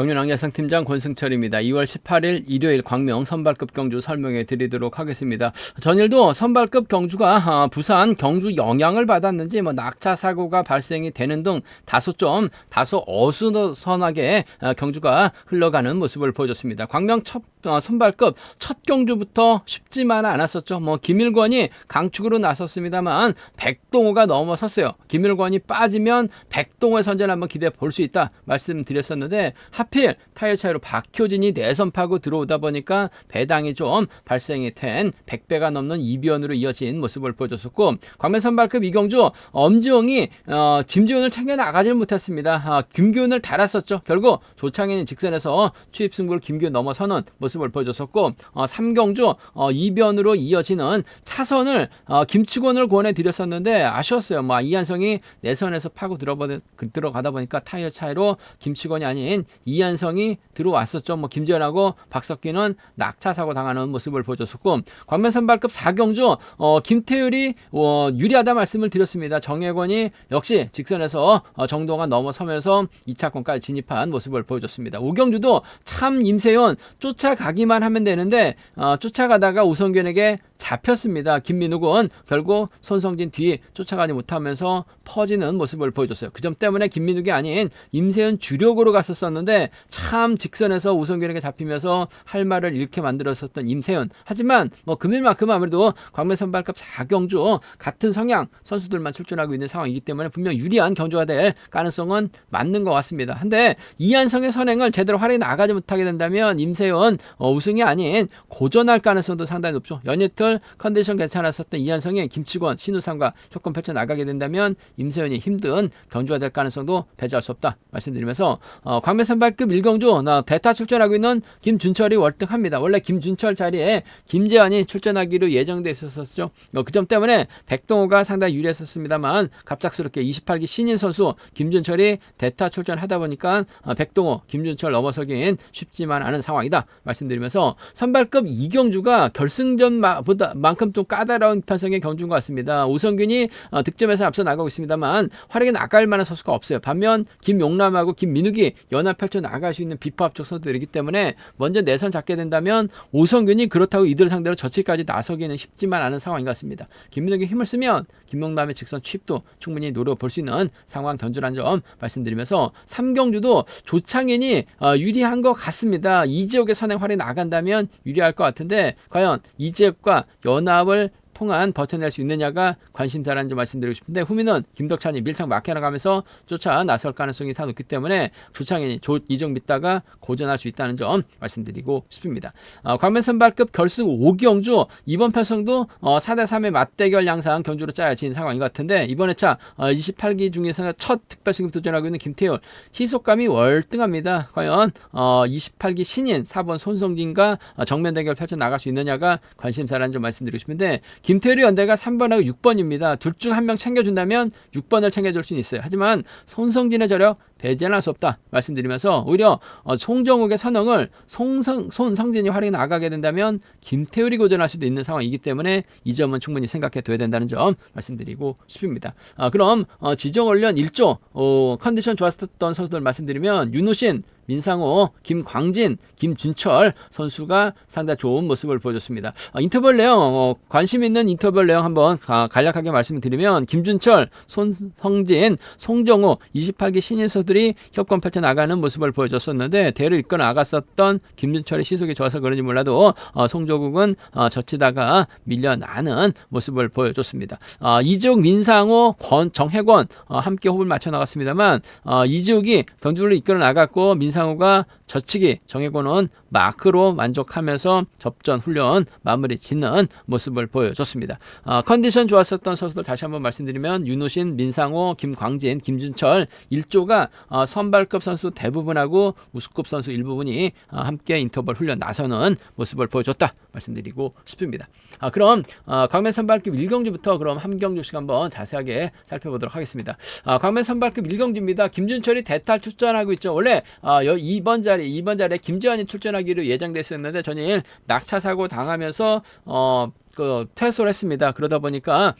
경륜왕 예상팀장 권승철입니다. 2월 18일 일요일 광명 선발급 경주 설명해 드리도록 하겠습니다. 전일도 선발급 경주가 아, 부산 경주 영향을 받았는지 뭐 낙차 사고가 발생이 되는 등 다소 좀 다소 어수선하게 아, 경주가 흘러가는 모습을 보여줬습니다. 광명 첫 어, 선발급 첫 경주부터 쉽지만 않았었죠. 뭐 김일권이 강축으로 나섰습니다만 백동호가 넘어섰어요. 김일권이 빠지면 백동호의 선전을 한번 기대해 볼 수 있다 말씀드렸었는데 하필 타이어 차이로 박효진이 내선 파고 들어오다 보니까 배당이 좀 발생이 된 100배가 넘는 이변으로 이어진 모습을 보여줬었고 광면 선발급 이경주 엄지용이 어, 짐지훈을 챙겨 나가지는 못했습니다. 아, 김기훈을 달았었죠. 결국 조창현이 직선에서 추입 승부를 김기훈 넘어서는 모습 을 보여줬었고 어, 삼경주 어, 이변으로 이어지는 차선을 어, 김치곤을 권해 드렸었는데 아쉬웠어요. 뭐 이한성이 내선에서 파고 들어버, 들어가다 보니까 타이어 차이로 김치곤이 아닌 이한성이 들어왔었죠. 뭐 김재현하고 박석기는 낙차 사고 당하는 모습을 보여줬었고 광면 선발급 4경주 어, 김태율이 어, 유리하다 말씀을 드렸습니다. 정혜권이 역시 직선에서 어, 정동안 넘어서면서 2차권까지 진입한 모습을 보여줬습니다. 5경주도 참 임세현 쫓아 가기만 하면 되는데 어, 쫓아가다가 우성균에게 잡혔습니다. 김민욱은 결국 손성진 뒤 쫓아가지 못하면서 퍼지는 모습을 보여줬어요. 그 점 때문에 김민욱이 아닌 임세현 주력으로 갔었었는데 참 직선에서 우성균에게 잡히면서 할 말을 잃게 만들었었던 임세현. 하지만 뭐 금일만큼 아무래도 광명 선발급 4경주 같은 성향 선수들만 출전하고 있는 상황이기 때문에 분명 유리한 경주가 될 가능성은 맞는 것 같습니다. 근데 이한성의 선행을 제대로 활용해 나가지 못하게 된다면 임세현 어, 우승이 아닌 고전할 가능성도 상당히 높죠. 연예 틀 컨디션 괜찮았었던 이한성이 김치권, 신우상과 조건 펼쳐 나가게 된다면 임세현이 힘든 경주가 될 가능성도 배제할 수 없다 말씀드리면서 어, 광명 선발급 1경주 나 대타 출전하고 있는 김준철이 월등합니다. 원래 김준철 자리에 김재환이 출전하기로 예정돼 있었었죠. 어, 그점 때문에 백동호가 상당히 유리했었습니다만 갑작스럽게 28기 신인 선수 김준철이 대타 출전하다 보니까 어, 백동호, 김준철 넘어서긴 쉽지만 않은 상황이다 말씀드리면서 선발급 이경주가 결승전보다 만큼 좀 까다로운 편성의 경주인 것 같습니다. 우성균이 어, 득점에서 앞서 나가고 있습니다만 활약에 나갈 만한 선수가 없어요. 반면 김용남하고 김민욱이 연합 펼쳐 나갈 수 있는 비파업적 선수들이기 때문에 먼저 내선 잡게 된다면 오성균이 그렇다고 이들 상대로 저치까지 나서기는 쉽지만 않은 상황인 것 같습니다. 김민욱이 힘을 쓰면 김용남의 직선 취입도 충분히 노려볼 수 있는 상황 견주란 점 말씀드리면서 삼경주도 조창현이 어, 유리한 것 같습니다. 이 지역의 선행 활이 나간다면 유리할 것 같은데 과연 이 지역과 연합을 통한 버텨낼 수 있느냐가 관심사라는 점 말씀드리고 싶은데 후미는 김덕찬이 밀착 막혀 나가면서 쫓아 나설 가능성이 다 높기 때문에 조창현이 이종 믿다가 고전할 수 있다는 점 말씀드리고 싶습니다. 어, 광면 선발급 결승 5경주 이번 편성도 어, 4대 3의 맞대결 양상 경주로 짜여진 상황인 것 같은데 이번 회차 어, 28기 중에서 첫 특별 승급 도전하고 있는 김태율 희속감이 월등합니다. 과연 어, 28기 신인 4번 손성진과 어, 정면 대결 펼쳐 나갈 수 있느냐가 관심사라는 점 말씀드리고 싶은데 김태율 연대가 3번하고 6번입니다. 둘 중 한 명 챙겨준다면 6번을 챙겨줄 수는 있어요. 하지만 손성진의 저력 배제는 할 수 없다 말씀드리면서 오히려 어, 송정욱의 선언을 송성, 손성진이 활용해 나가게 된다면 김태율이 고전할 수도 있는 상황이기 때문에 이 점은 충분히 생각해 둬야 된다는 점 말씀드리고 싶습니다. 아, 그럼 어, 지정 훈련 1조 어, 컨디션 좋았었던 선수들 말씀드리면 윤우신 민상호, 김광진, 김준철 선수가 상당히 좋은 모습을 보여줬습니다. 어, 인터벌 내용, 어, 관심 있는 인터벌 내용 한번 가, 간략하게 말씀을 드리면 김준철, 손성진, 송정호 28기 신인 선수들이 협권 펼쳐 나가는 모습을 보여줬었는데 대를 이끌어 나갔었던 김준철의 시속이 좋아서 그런지 몰라도 어, 송조국은 어, 젖히다가 밀려나는 모습을 보여줬습니다. 어, 이지욱, 민상호, 권, 정혜권 어, 함께 호흡을 맞춰 나갔습니다만 어, 이지욱이 경주를 이끌어 나갔고 민상 이상우가 저치기 정혜권은 마크로 만족하면서 접전 훈련 마무리 짓는 모습을 보여줬습니다. 어, 컨디션 좋았었던 선수들 다시 한번 말씀드리면 윤우신, 민상호, 김광진, 김준철 1조가 어, 선발급 선수 대부분하고 우수급 선수 일부분이 어, 함께 인터벌 훈련 나서는 모습을 보여줬다 말씀드리고 싶습니다. 아, 그럼 어, 광면 선발급 1경주부터 그럼 함경주씩 한번 자세하게 살펴보도록 하겠습니다. 아, 광면 선발급 1경주입니다. 김준철이 대탈 출전하고 있죠. 원래 어, 2번 자리 2번 자리에 김재환이 출전하기로 예정됐었는데 전일 낙차 사고 당하면서 어, 그 퇴소를 했습니다. 그러다 보니까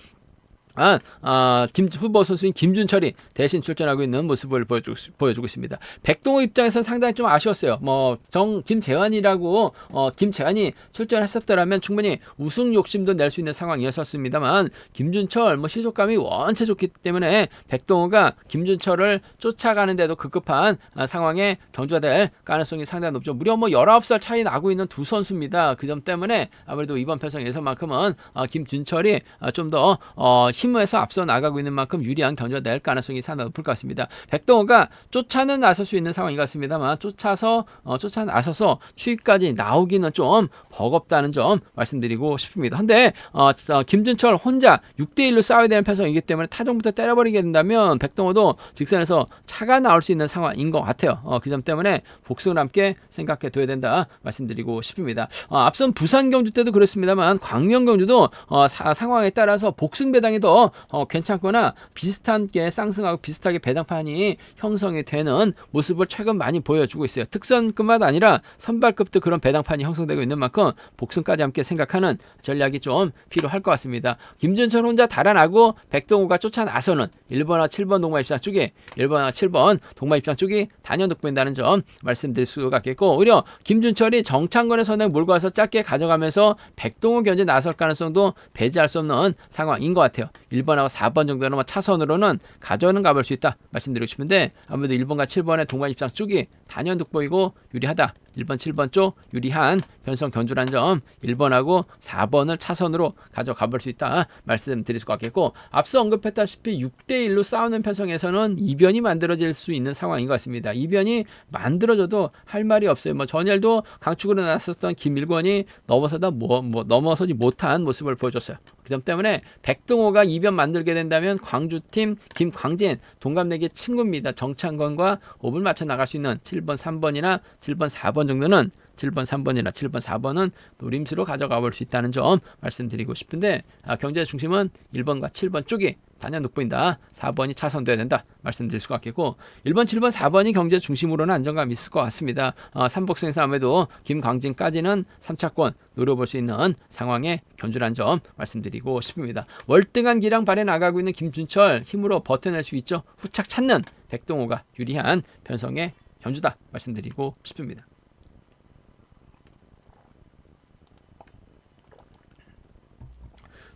아, 아, 김 후보 선수인 김준철이 대신 출전하고 있는 모습을 보여주고, 보여주고 있습니다. 백동호 입장에서 상당히 좀 아쉬웠어요. 뭐, 정, 김재환이라고, 어, 김재환이 출전했었더라면 충분히 우승 욕심도 낼 수 있는 상황이었었습니다만, 김준철, 뭐, 시속감이 원체 좋기 때문에 백동호가 김준철을 쫓아가는데도 급급한 아, 상황에 경주가 될 가능성이 상당히 높죠. 무려 뭐 19살 차이 나고 있는 두 선수입니다. 그 점 때문에 아무래도 이번 편성에서만큼은 어, 김준철이 어, 좀더 어, 힘에서 앞서 나가고 있는 만큼 유리한 경주가 될 가능성이 상당히 높을 것 같습니다. 백동호가 쫓아는 나설 수 있는 상황인 것 같습니다만 쫓아서 어, 쫓아 나서서 추위까지 나오기는 좀 버겁다는 점 말씀드리고 싶습니다. 근데 어, 어, 김준철 혼자 6대 1로 싸워야 되는 편성이기 때문에 타종부터 때려버리게 된다면 백동호도 직선에서 차가 나올 수 있는 상황인 것 같아요. 어, 그 점 때문에 복승을 함께 생각해 둬야 된다 말씀드리고 싶습니다. 어, 앞선 부산 경주 때도 그렇습니다만 광명 경주도 어, 사, 상황에 따라서 복승 배당이 더 어, 괜찮거나 비슷한 게 쌍승하고 비슷하게 배당판이 형성이 되는 모습을 최근 많이 보여주고 있어요. 특선급만 아니라 선발급도 그런 배당판이 형성되고 있는 만큼 복승까지 함께 생각하는 전략이 좀 필요할 것 같습니다. 김준철 혼자 달아나고 백동호가 쫓아 나서는 1번과 7번 동반 입장 쪽에 1번과 7번 동반 입장 쪽이 단연 득보인다는 점 말씀드릴 수가 있겠고 오히려 김준철이 정창건의 선행 몰고 와서 짧게 가져가면서 백동호 견제 나설 가능성도 배제할 수 없는 상황인 것 같아요. 1번하고 4번 정도는 뭐 차선으로는 가져는 가볼 수 있다 말씀드리고 싶은데 아무래도 1번과 7번의 동반 입장 쪽이 단연 득보이고 유리하다. 1번, 7번 쪽 유리한 변성 견주란 점 1번하고 4번을 차선으로 가져가 볼 수 있다 말씀드릴 수가 있겠고 앞서 언급했다시피 6대 1로 싸우는 편성에서는 이변이 만들어질 수 있는 상황인 것 같습니다. 이변이 만들어져도 할 말이 없어요. 뭐 전열도 강축으로 나섰던 김일권이 넘어서다 뭐, 뭐 넘어서지 못한 모습을 보여줬어요. 그 점 때문에 백동호가 이변 만들게 된다면 광주팀 김광진 동갑내기 친구입니다. 정창건과 호흡을 맞춰 나갈 수 있는 7번, 3번이나 7번, 4번 정도는 7번, 3번이나 7번, 4번은 노림수로 가져가 볼 수 있다는 점 말씀드리고 싶은데 아, 경제 중심은 1번과 7번 쪽이 단연 돋보인다. 4번이 차선돼야 된다. 말씀드릴 수가 있겠고 1번, 7번, 4번이 경제 중심으로는 안정감 있을 것 같습니다. 어, 삼복승에서 아무래도 김광진까지는 3차권 노려볼 수 있는 상황에 견주란 점 말씀드리고 싶습니다. 월등한 기량 발에 나가고 있는 김준철 힘으로 버텨낼 수 있죠. 후착 찾는 백동호가 유리한 변성의 견주다 말씀드리고 싶습니다.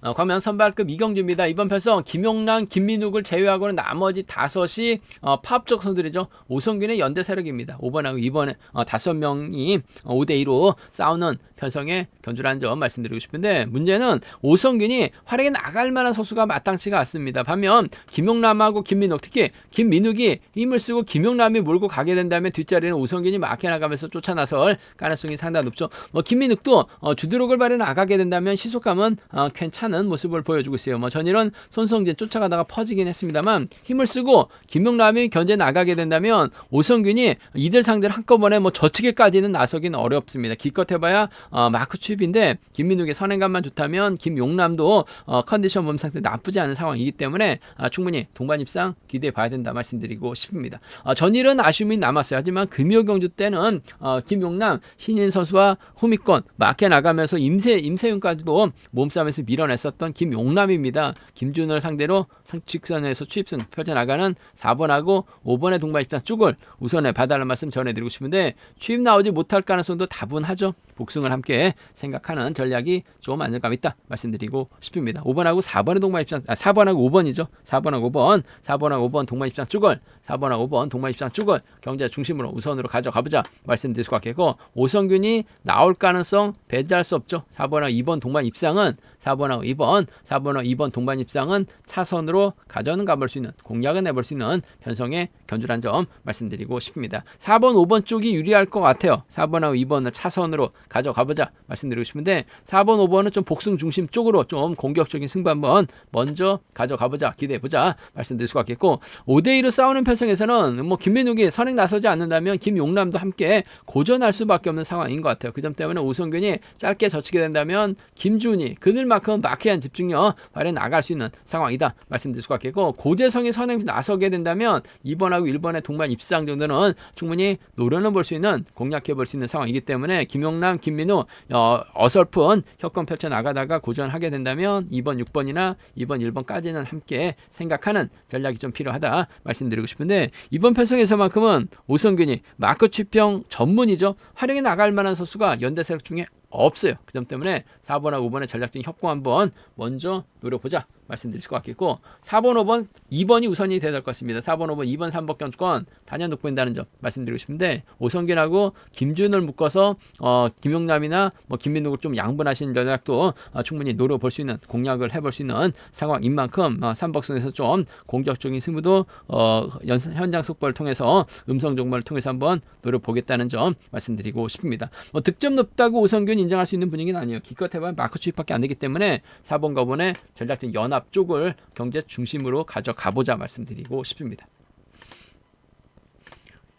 어, 광명 선발급 이경주입니다. 이번 편성 김용남, 김민욱을 제외하고는 나머지 다섯이 어, 파업적 선수들이죠. 오성균의 연대 세력입니다. 5번하고 2번에 어, 다섯 명이 어, 5대 2로 싸우는 편성에 견주라는 점 말씀드리고 싶은데 문제는 오성균이 활약에 나갈 만한 선수가 마땅치가 않습니다. 반면 김용남하고 김민욱 특히 김민욱이 힘을 쓰고 김용남이 몰고 가게 된다면 뒷자리는 오성균이 막혀 나가면서 쫓아나설 가능성이 상당히 높죠. 뭐 김민욱도 어, 주드록을 발에 나가게 된다면 시속감은 어, 괜찮은 모습을 보여주고 있어요. 뭐 전일은 손성진 쫓아가다가 퍼지긴 했습니다만 힘을 쓰고 김용남이 견제 나가게 된다면 오성균이 이들 상대를 한꺼번에 뭐 저측에까지는 나서기는 어렵습니다. 기껏 해봐야 어, 마크 추입인데 김민욱의 선행감만 좋다면 김용남도 어, 컨디션 몸 상태 나쁘지 않은 상황이기 때문에 아, 충분히 동반 입상 기대해 봐야 된다 말씀드리고 싶습니다. 어, 전일은 아쉬움이 남았어요. 하지만 금요 경주 때는 어, 김용남 신인 선수와 후미권 막혀 나가면서 임세 임세윤까지도 몸싸움에서 밀어냈 었던 김용남입니다. 김준을 상대로 상직선에서 추입승 펼쳐나가는 4번하고 5번의 동반 입상 쪽을 우선에 봐달라는 말씀 전해드리고 싶은데 추입 나오지 못할 가능성도 다분하죠. 복승을 함께 생각하는 전략이 좀 안정감 있다 말씀드리고 싶습니다. 5번하고 4번의 동반 입장, 아, 4번하고 5번이죠. 4번하고 5번, 4번하고 5번 동반 입장 쪽을 4번하고 5번 동반 입장 쪽을 경제 중심으로 우선으로 가져가 보자 말씀드릴 수가 있겠고 오성균이 나올 가능성 배제할 수 없죠. 4번하고 2번 동반 입상은 4번하고 2번, 4번하고 2번 동반 입상은 차선으로 가져는 가볼 수 있는 공략은 해볼 수 있는 편성의 견주란 점 말씀드리고 싶습니다. 4번, 5번 쪽이 유리할 것 같아요. 4번하고 2번을 차선으로 가져가보자 말씀드리고 싶은데 4번, 5번은 좀 복승 중심 쪽으로 좀 공격적인 승부 한번 먼저 가져가보자 기대해보자 말씀드릴 수가 있겠고 5대2로 싸우는 편성에서는 뭐 김민욱이 선행 나서지 않는다면 김용남도 함께 고전할 수밖에 없는 상황인 것 같아요. 그 점 때문에 오성균이 짧게 젖히게 된다면 김준이 그늘만큼 마크한 집중력 발에 나갈 수 있는 상황이다 말씀드릴 수가 있겠고 고재성이 선행 나서게 된다면 2번하고 1번의 동반 입상 정도는 충분히 노려는 볼 수 있는 공략해 볼 수 있는 상황이기 때문에 김용남 유리한 김민우 어, 어설픈 협공 펼쳐 나가다가 고전하게 된다면 2번, 6번이나 2번, 1번까지는 함께 생각하는 전략이 좀 필요하다 말씀드리고 싶은데 이번 편성에서만큼은 오성균이 마크 취평 전문이죠. 활용해 나갈 만한 선수가 연대 세력 중에 없어요. 그 점 때문에 4번하고 5번의 전략적인 협공 한번 먼저 노려보자 말씀드릴 것 같겠고 4번, 5번, 2번이 우선이 돼야 될 것 같습니다. 4번, 5번, 2번, 3번 경주권 단연 돋보인다는 점 말씀드리고 싶은데 오성균하고 김준을 묶어서 어, 김용남이나 뭐 김민욱을 좀 양분하신 전략도 어, 충분히 노려볼 수 있는 공략을 해볼 수 있는 상황인 만큼 어, 삼박선에서 좀 공격적인 승부도 어, 연, 현장 속보를 통해서 음성 정보를 통해서 한번 노려보겠다는 점 말씀드리고 싶습니다. 뭐 득점 높다고 오성균 인정할 수 있는 분위기는 아니에요. 기껏 해봐야 마크 추입밖에 안 되기 때문에 4번과 5번의 전략적 연합 쪽을 경제 중심으로 가져가보자 말씀드리고 싶습니다.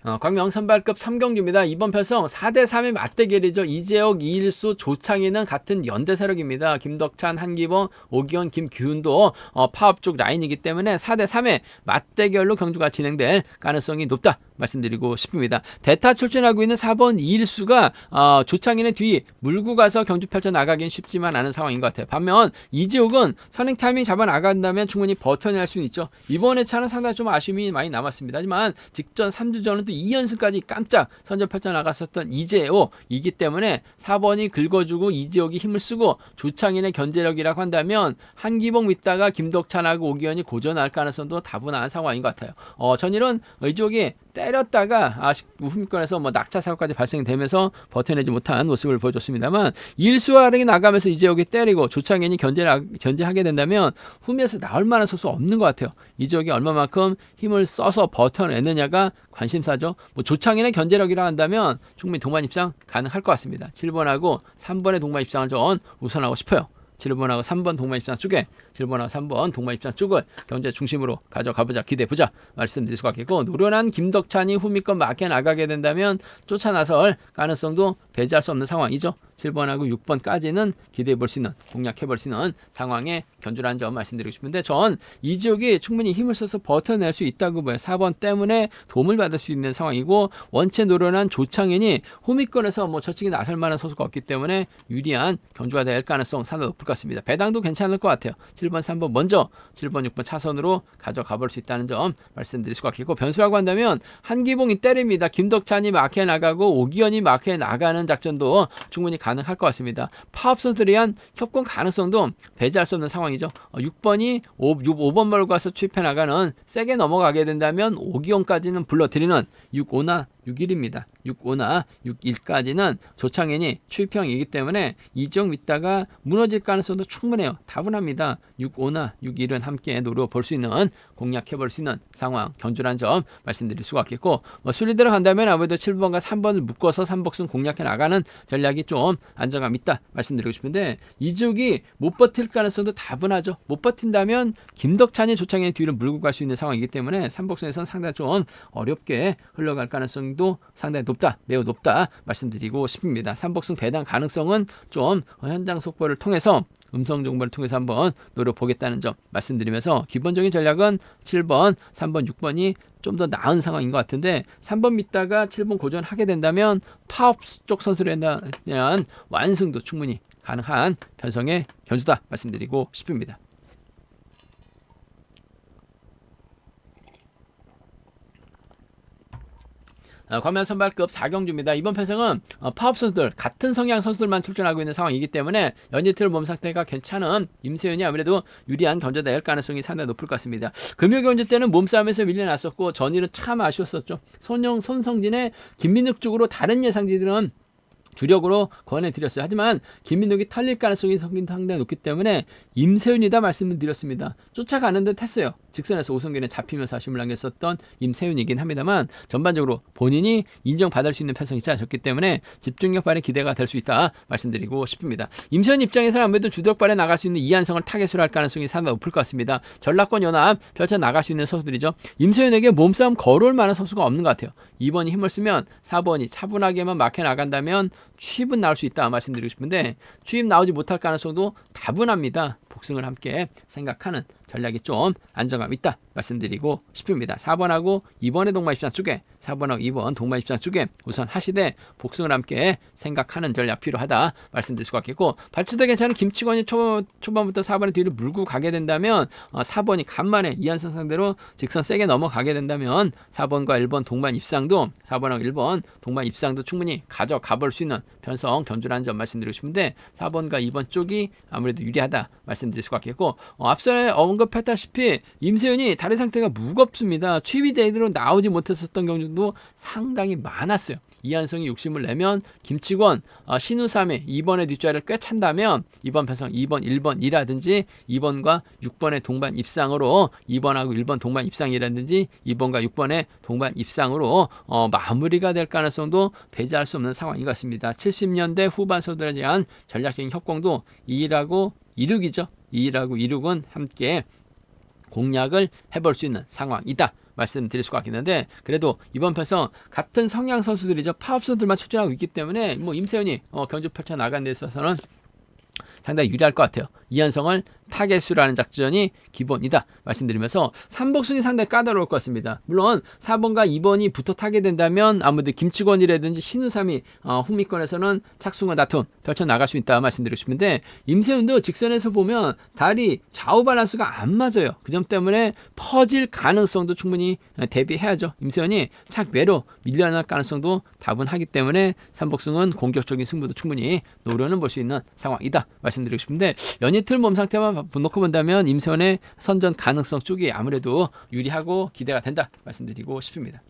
어, 광명 선발급 3경주입니다. 이번 편성 4대3의 맞대결이죠. 이재혁, 이일수, 조창희는 같은 연대 세력입니다. 김덕찬, 한기범, 오기원, 김규훈도 어, 파업 쪽 라인이기 때문에 4대3의 맞대결로 경주가 진행될 가능성이 높다. 말씀드리고 싶습니다. 대타 출전하고 있는 4번 이일수가 어, 조창인의 뒤 물고 가서 경주 펼쳐 나가긴 쉽지만 않은 상황인 것 같아요. 반면 이지욱은 선행 타이밍 잡아 나간다면 충분히 버텨낼 수는 있죠. 이번에 차는 상당히 좀 아쉬움이 많이 남았습니다. 하지만 직전 3주전은 또 2연승까지 깜짝 선전 펼쳐 나갔었던 이재호 이기 때문에 4번이 긁어주고 이지욱이 힘을 쓰고 조창인의 견제력이라고 한다면 한기봉 믿다가 김덕찬하고 오기현이 고전할 가능성도 다분한 상황인 것 같아요. 어, 전일은 이지욱이 때렸다가 아, 우후미권에서 뭐 낙차 사고까지 발생되면서 버텨내지 못한 모습을 보여줬습니다만 일수아랭이 나가면서 이재욱이 때리고 조창현이 견제하게 된다면 후미에서 나올 만한 소수 없는 것 같아요. 이재욱이 얼마만큼 힘을 써서 버텨내느냐가 관심사죠. 뭐 조창현의 견제력이라 한다면 충분히 동반 입상 가능할 것 같습니다. 7번하고 3번의 동반 입상을 좀 우선하고 싶어요. 7번하고 3번 동반 입상 쪽에 7번하고 3번 동반 입상 쪽을 경제 중심으로 가져가보자 기대해보자. 말씀드릴 수가 있겠고 노련한 김덕찬이 후미권 막혀 나가게 된다면 쫓아 나설 가능성도 배제할 수 없는 상황이죠. 7번하고 6번까지는 기대해 볼 수 있는 공략해 볼 수 있는 상황에 견주라는 점 말씀드리고 싶은데 전 이 지역이 충분히 힘을 써서 버텨낼 수 있다고 봐요. 4번 때문에 도움을 받을 수 있는 상황이고 원체 노련한 조창현이 호미권에서 뭐 저측에 나설 만한 소수가 없기 때문에 유리한 견주가 될 가능성 상당히 높을 것 같습니다. 배당도 괜찮을 것 같아요. 7번, 3번 먼저 7번, 6번 차선으로 가져가 볼 수 있다는 점 말씀드릴 수가 있겠고 변수라고 한다면 한기봉이 때립니다. 김덕찬이 마크에 나가고 오기현이 마크에 나가는 작전도 충분히 가능할 것 같습니다. 파업 선수들에 대한 협공 가능성도 배제할 수 없는 상황이죠. 어, 6번이 5, 5번 몰고 가서 취입해 나가는 세게 넘어가게 된다면 오기현까지는 불러들이는 6-5나 6일입니다. 6-5나 6일까지는 조창현이 추입형이기 때문에 이정 믿다가 무너질 가능성도 충분해요. 다분합니다. 6-5나 6일은 함께 노려볼 수 있는 공략해볼 수 있는 상황 견주란 점 말씀드릴 수가 있겠고 뭐 순리 들어간다면 아무래도 7번과 3번을 묶어서 3복순 공략해 나가는 전략이 좀 안정감 있다 말씀드리고 싶은데 이쪽이 못 버틸 가능성도 다분하죠. 못 버틴다면 김덕찬이 조창현의 뒤를 물고 갈 수 있는 상황이기 때문에 3복순에서는 상당히 좀 어렵게 흘러갈 가능성 도 상당히 높다, 매우 높다 말씀드리고 싶습니다. 3복승 배당 가능성은 좀 현장 속보를 통해서 음성 정보를 통해서 한번 노려보겠다는 점 말씀드리면서 기본적인 전략은 7번, 3번, 6번이 좀 더 나은 상황인 것 같은데 3번 믿다가 7번 고전하게 된다면 파업 쪽 선수에 대한 완승도 충분히 가능한 편성의 변수다 말씀드리고 싶습니다. 어, 과면 선발급 4경주입니다. 이번 편성은 어, 파업 선수들 같은 성향 선수들만 출전하고 있는 상황이기 때문에 연이틀 몸 상태가 괜찮은 임세윤이 아무래도 유리한 견제될 가능성이 상당히 높을 것 같습니다. 금요 경제 때는 몸싸움에서 밀려났었고 전일은 참 아쉬웠었죠. 손영 손성진의 김민욱 쪽으로 다른 예상지들은 주력으로 권해드렸어요. 하지만 김민욱이 털릴 가능성이 상당히 높기 때문에 임세윤이다 말씀을 드렸습니다. 쫓아가는 듯 했어요. 직선에서 오성균에 잡히면서 아쉬움을 남겼었던 임세윤이긴 합니다만 전반적으로 본인이 인정받을 수 있는 편성이 있지 않았기 때문에 집중력 발휘 기대가 될 수 있다 말씀드리고 싶습니다. 임세윤 입장에서는 아무래도 주력 발에 나갈 수 있는 이한성을 타겟으로 할 가능성이 상당히 높을 것 같습니다. 전라권 연합 펼쳐 나갈 수 있는 선수들이죠. 임세윤에게 몸싸움 걸어올 만한 선수가 없는 것 같아요. 2번이 힘을 쓰면 4번이 차분하게만 막혀 나간다면 취입은 나올 수 있다 말씀드리고 싶은데 취입 나오지 못할 가능성도 다분합니다. 복승을 함께 생각하는 전략이 좀 안정감 있다 말씀드리고 싶습니다. 4번하고 2번의 동반 입장 쪽에 4번하고 2번 동반 입장 쪽에 우선 하시되 복숭을 함께 생각하는 전략 필요하다 말씀드릴 수가 있겠고 발치도 괜찮은 김치권이 초반, 초반부터 4번의 뒤를 물고 가게 된다면 어, 4번이 간만에 이한선 상대로 직선 세게 넘어가게 된다면 4번과 1번 동반 입상도 4번하고 1번 동반 입상도 충분히 가져가 볼 수 있는 변성 견주라는 점 말씀드리고 싶은데 4번과 2번 쪽이 아무래도 유리하다 말씀드릴 수가 있겠고 어, 앞서 언급했다시피 임세윤이 다리 상태가 무겁습니다. 취비 대회로 나오지 못했었던 경주도 상당히 많았어요. 이한성이 욕심을 내면 김치권, 어, 신우삼이 2번의 뒷자리를 꽤 찬다면 2번 배성 2번, 1번 이라든지 2번과 6번의 동반 입상으로 2번하고 1번 동반 입상이라든지 2번과 6번의 동반 입상으로 어, 마무리가 될 가능성도 배제할 수 없는 상황인 것 같습니다. 70년대 후반 소들에 대한 전략적인 협공도 2라고 26이죠. 2라고 26은 함께 공략을 해볼 수 있는 상황이다. 말씀드릴 수가 있겠는데 그래도 이번 편성 같은 성향 선수들이죠 파업 선수들만 출전하고 있기 때문에 뭐 임세현이 어, 경주 펼쳐 나간 데 있어서는 상당히 유리할 것 같아요. 이현성을 타겟수라는 작전이 기본이다 말씀드리면서 삼복순이 상당히 까다로울 것 같습니다. 물론 4번과 2번이 붙어 타게 된다면 아무래도 김치권이라든지 신우삼이 어, 후미권에서는 착승과 다툼 펼쳐 나갈 수 있다 말씀드리고 싶은데 임세훈도 직선에서 보면 다리 좌우 밸런스가 안 맞아요. 그 점 때문에 퍼질 가능성도 충분히 대비해야죠. 임세훈이 착외로 밀려날 가능성도 다분하기 때문에 삼복승은 공격적인 승부도 충분히 노려는 볼 수 있는 상황이다 말씀드리고 싶은데 연이틀 몸 상태만 놓고 본다면 임세원의 선전 가능성 쪽이 아무래도 유리하고 기대가 된다 말씀드리고 싶습니다.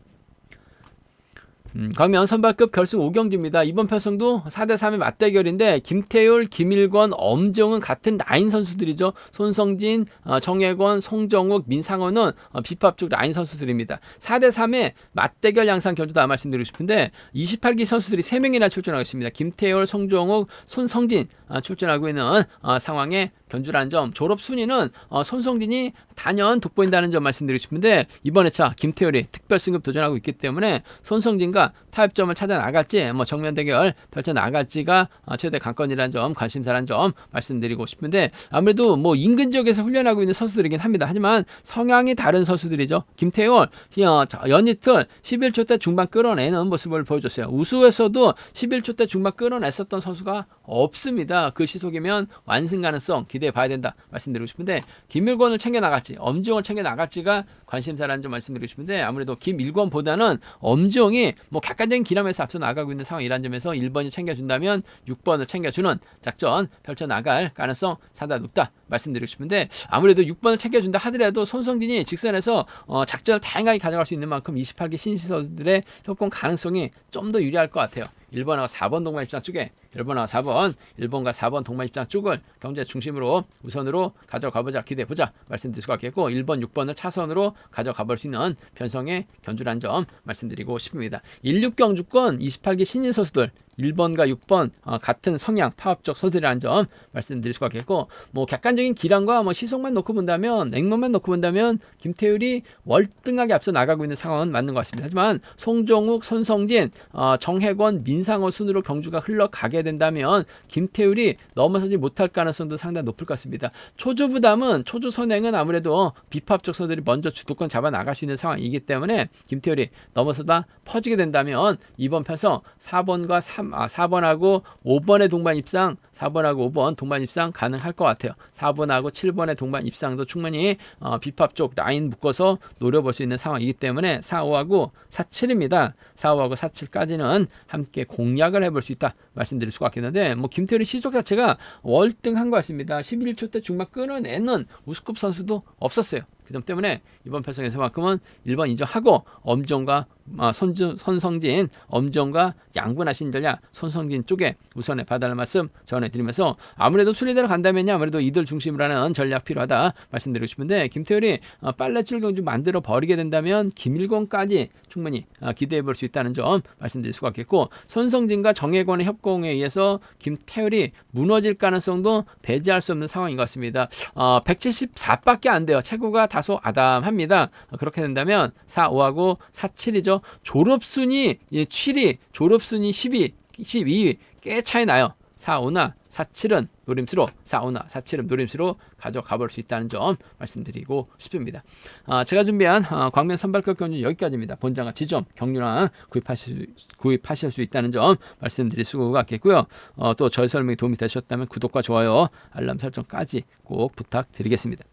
음, 광면 선발급 결승 5경기입니다. 이번 편성도 4대3의 맞대결인데 김태율, 김일권, 엄정은 같은 라인 선수들이죠. 손성진, 어, 정혜권, 송정욱, 민상원은 어, 비법 쪽 라인 선수들입니다. 4대3의 맞대결 양상 결주다 말씀드리고 싶은데 28기 선수들이 3명이나 출전하고 있습니다. 김태율, 송정욱, 손성진 어, 출전하고 있는 어, 상황에 견주라는 점 졸업 순위는 어, 손성진이 단연 돋보인다는 점 말씀드리고 싶은데 이번 회차 김태열이 특별 승급 도전하고 있기 때문에 손성진과 타협점을 찾아 나갈지 뭐 정면 대결 펼쳐 나갈지가 어, 최대 관건이라는 점 관심사라는 점 말씀드리고 싶은데 아무래도 뭐 인근 지역에서 훈련하고 있는 선수들이긴 합니다. 하지만 성향이 다른 선수들이죠. 김태열 어, 연이틀 11초 때 중반 끌어내는 모습을 보여줬어요. 우수에서도 11초 때 중반 끌어냈었던 선수가 없습니다. 그 시속이면 완승 가능성 기대해 봐야 된다 말씀드리고 싶은데 김일권을 챙겨 나갈지 엄지영을 챙겨 나갈지가 관심사라는 점 말씀드리고 싶은데 아무래도 김일권보다는 엄지영이 뭐 객관적인 기람에서 앞서 나가고 있는 상황이라는 점에서 1번이 챙겨준다면 6번을 챙겨주는 작전 펼쳐 나갈 가능성 상당히 높다 말씀드리고 싶은데 아무래도 6번을 챙겨준다 하더라도 손성진이 직선에서 어, 작전을 다양하게 가져갈 수 있는 만큼 28기 신시서들의 협공 가능성이 좀 더 유리할 것 같아요. 1번하고 4번 동반 입장 쪽에 1번하고 4번, 1번과 4번 동반 입장 쪽을 경제 중심으로 우선으로 가져가 보자, 기대해 보자 말씀드릴 수가 있겠고 1번, 6번을 차선으로 가져가 볼 수 있는 변성의 견주란 점 말씀드리고 싶습니다. 16경주권 28기 신인 선수들 1번과 6번 어, 같은 성향 파업적 선수라는 점 말씀드릴 수가 있겠고 뭐 객관적인 기량과 뭐 시속만 놓고 본다면 액면만 놓고 본다면 김태율이 월등하게 앞서 나가고 있는 상황은 맞는 것 같습니다. 하지만 송정욱, 손성진, 어, 정혜권, 민 상호 순으로 경주가 흘러가게 된다면 김태율이 넘어서지 못할 가능성도 상당히 높을 것 같습니다. 초주 부담은 초주 선행은 아무래도 비파업적 선수들이 먼저 주도권 잡아 나갈 수 있는 상황이기 때문에 김태율이 넘어서다 퍼지게 된다면 이번 편성 4번과 3 3, 아, 4번하고 5번의 동반 입상, 4번하고 5번 동반 입상 가능할 것 같아요. 4번하고 7번의 동반 입상도 충분히 어, 비팝 쪽 라인 묶어서 노려볼 수 있는 상황이기 때문에 4, 5하고 4, 7입니다. 4, 5하고 4, 7까지는 함께 공략을 해볼 수 있다 말씀드릴 수가 있겠는데 뭐 김태훈의 시속 자체가 월등한 것 같습니다. 11초 때 중반 끊어내는 우스급 선수도 없었어요. 그 점 때문에 이번 편성에서만큼은 1번 인정하고 엄정과 아, 손주, 손성진, 엄정과 양분하신 전략 손성진 쪽에 우선에 받아할 말씀 전해드리면서 아무래도 순위대로 간다면요 아무래도 이들 중심으로 하는 전략 필요하다 말씀드리고 싶은데 김태율이 어, 빨래줄 경주 만들어 버리게 된다면 김일권까지 충분히 어, 기대해 볼 수 있다는 점 말씀드릴 수가 있겠고 손성진과 정혜권의 협공에 의해서 김태율이 무너질 가능성도 배제할 수 없는 상황인 것 같습니다. 어, 174밖에 안 돼요. 체구가 다소 아담합니다. 어, 그렇게 된다면 4, 5하고 4, 7이죠. 졸업순위 7위, 졸업순위 12, 12위 꽤 차이 나요. 4, 5나 4, 7은 노림수로 사우나, 사치름 노림수로 가져가 볼 수 있다는 점 말씀드리고 싶습니다. 아, 제가 준비한 아, 광명 선발급 경주 여기까지입니다. 본장과 지점, 경유랑 구입하실, 수- 구입하실 수 있다는 점 말씀드릴 수가 있겠고요. 어, 또 저희 설명이 도움이 되셨다면 구독과 좋아요, 알람 설정까지 꼭 부탁드리겠습니다.